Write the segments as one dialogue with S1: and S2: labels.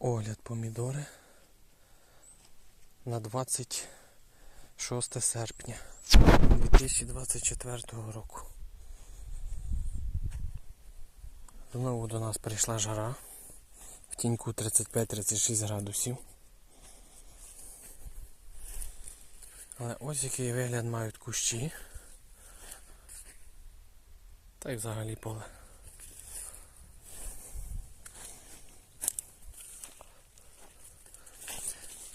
S1: Огляд помідори на 26 серпня 2024 року. Знову до нас прийшла жара. В тіньку 35-36 градусів. Але ось який вигляд мають кущі. Та й взагалі поле.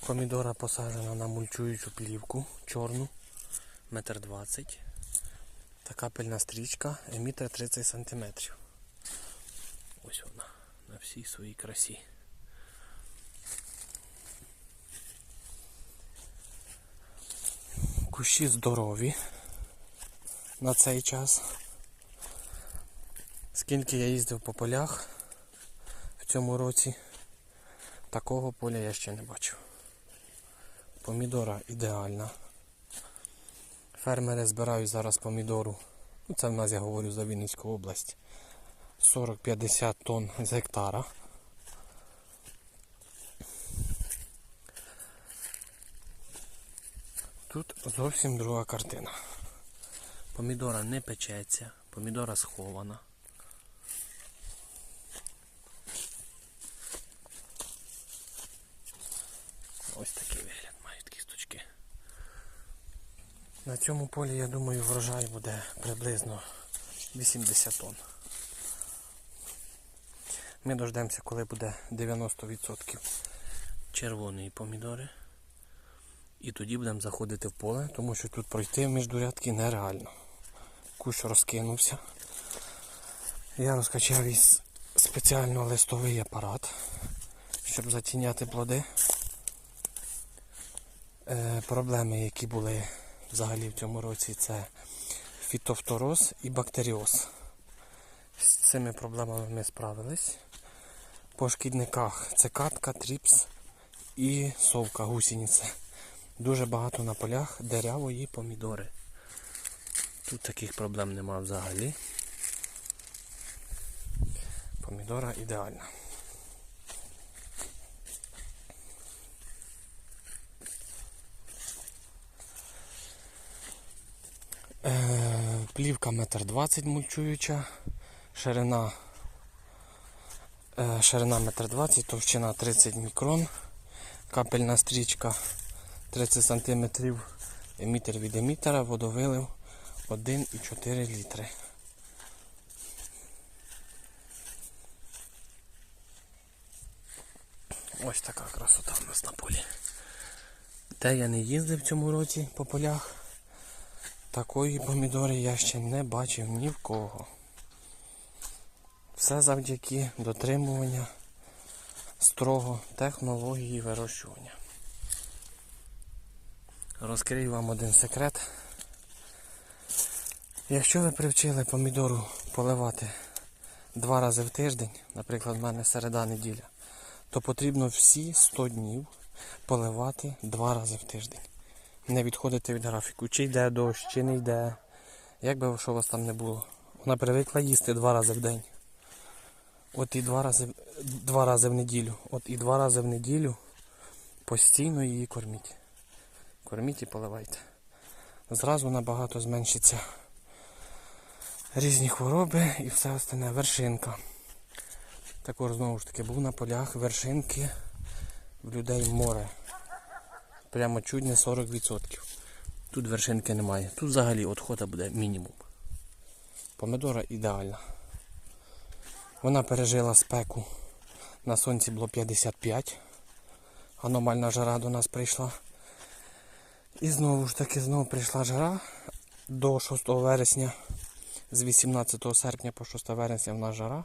S1: Помідора посаджена на мульчуючу плівку чорну, метр двадцять. Така пильна стрічка, емітер 30 см. Ось вона на всій своїй красі. Кущі здорові на цей час. Скільки я їздив по полях в цьому році, такого поля я ще не бачив. Помідора ідеальна. Фермери збирають зараз помідору. Ну, це в нас я говорю за Вінницьку область. 40-50 тонн з гектара. Тут зовсім друга картина. Помідора не печеться, помідора схована. Ось такий вигляд мають кісточки. На цьому полі, я думаю, врожай буде приблизно 80 тонн. Ми дождемося, коли буде 90% червоної помідори. І тоді будемо заходити в поле, тому що тут пройти між рядки нереально. Кущ розкинувся. Я розкачав із спеціально листовий апарат, щоб затіняти плоди. Е, проблеми, які були взагалі в цьому році, це фітофтороз і бактеріоз. З цими проблемами ми справились. По шкідниках це катка, тріпс і совка, гусениця. Дуже багато на полях дерявої помідори. Тут таких проблем нема взагалі. Помідора ідеальна. Плівка метр двадцять мульчуюча, ширина е, ширина метр двадцять, товщина 30 мікрон, капельна стрічка 30 см, емітер від емітера, водовилив 1,4 літри. Ось така красота у нас на полі. Де я не їздив в цьому році по полях, такої помідори я ще не бачив ні в кого. Все завдяки дотримування строго технології вирощування. Розкрию вам один секрет. Якщо ви привчили помідору поливати два рази в тиждень, наприклад, в мене середа неділя, то потрібно всі 100 днів поливати два рази в тиждень. Не відходити від графіку. Чи йде дощ, чи не йде. Як би що у вас там не було. Вона привикла їсти два рази в день. От і два рази, два рази в неділю. От і два рази в неділю постійно її корміть. Корміть і поливайте. Зразу набагато зменшиться різні хвороби і все остальне. Вершинка. Також знову ж таки був на полях вершинки в людей море. Прямо чудне 40%. Тут вершинки немає. Тут взагалі відхода буде мінімум. Помидора ідеальна. Вона пережила спеку. На сонці було 55. Аномальна жара до нас прийшла. І знову ж таки знову прийшла жара до 6 вересня. З 18 серпня по 6 вересня в нас жара.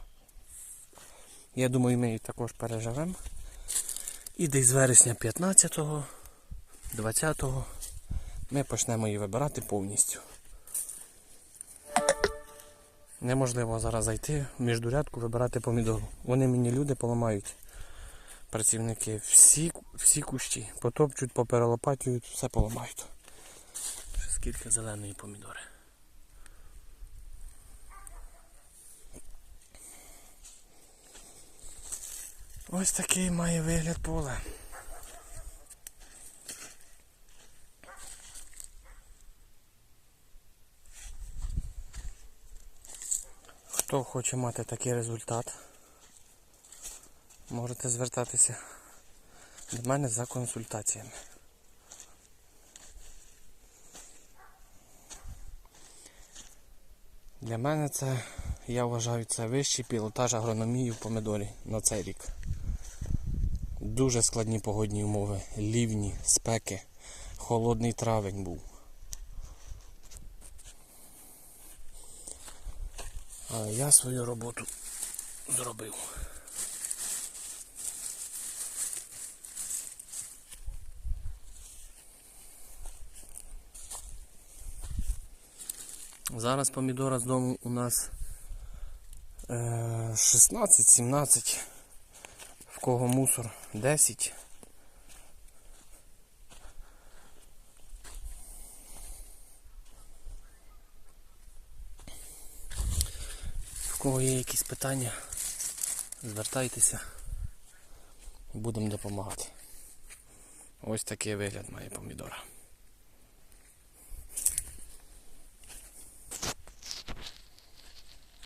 S1: Я думаю, ми її також переживемо. І десь з вересня 15-го, 20-го ми почнемо її вибирати повністю. Неможливо зараз зайти в міждурядку вибирати помідору. Вони мені люди поламають. Працівники всі, всі кущі потопчуть, поперелопатюють, все поламають. Ще скільки зеленої помідори. Ось такий має вигляд поле. Хто хоче мати такий результат, можете звертатися до мене за консультаціями. Для мене це, я вважаю, це вищий пілотаж агрономії в помідорі на цей рік. Дуже складні погодні умови, лівні, спеки, холодний травень був. Але я свою роботу зробив. Зараз помідора з дому у нас е, 16-17. В кого мусор 10. В кого є якісь питання, звертайтеся, будемо допомагати. Ось такий вигляд має помідора.